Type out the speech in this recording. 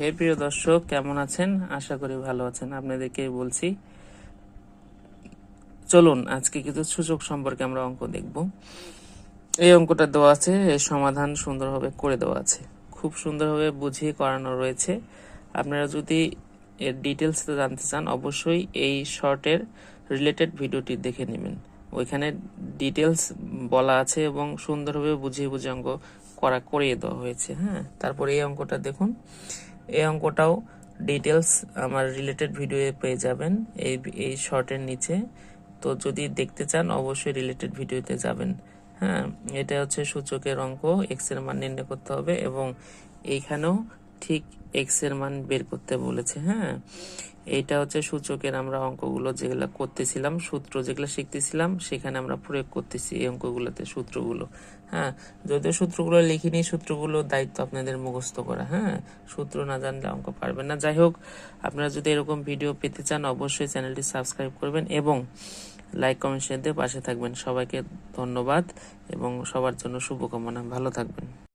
হে প্রিয় দর্শক, কেমন আছেন? আশা করি ভালো আছেন। আপনাদেরকে বলছি, চলুন আজকে কিছু সূচক সম্পর্কে আমরা অঙ্ক দেখব। এই অঙ্কটা দেওয়া আছে, এর সমাধান সুন্দরভাবে করে দেওয়া আছে। খুব সুন্দরভাবে বুঝিয়ে করানো রয়েছে। আপনারা যদি এর ডিটেলস জানতে চান, অবশ্যই এই শর্টের রিলেটেড ভিডিওটি দেখে নেবেন। ওইখানে ডিটেলস বলা আছে এবং সুন্দরভাবে বুঝিয়ে বুঝিয়ে অঙ্ক করা, করিয়ে দেওয়া হয়েছে। হ্যাঁ তারপর এই অঙ্কটা দেখুন। এই অঙ্কটাও ডিটেলস আমার রিলেটেড ভিডিওয়ে পেয়ে যাবেন, এই এই শর্টের নিচে। তো যদি দেখতে চান, অবশ্যই রিলেটেড ভিডিওতে যাবেন। হ্যাঁ এটা হচ্ছে সূচকের অঙ্ক এক্সের মান নির্ণয় করতে হবে এবং এইখানেও ঠিক এক্সের মান বের করতে বলেছে হ্যাঁ? এটা হচ্ছে সূচকের আমরা অঙ্কগুলো যেগুলো করতেছিলাম, সূত্র যেগুলো শিখতেছিলাম, সেখানে আমরা প্রয়োগ করতেছি এই অঙ্কগুলোতে, সূত্রগুলো হ্যাঁ? যদিও সূত্রগুলো লিখিনি, সূত্রগুলো দায়িত্ব আপনাদের মুখস্থ করা হ্যাঁ? সূত্র না জানলে অঙ্ক পারবেন না। যাই হোক, আপনারা যদি এরকম ভিডিও পেতে চান, অবশ্যই চ্যানেলটি সাবস্ক্রাইব করবেন এবং লাইক, কমেন্ট শেয়ার দিয়ে পাশে থাকবেন। সবাইকে ধন্যবাদ এবং সবার জন্য শুভকামনা। ভালো থাকবেন।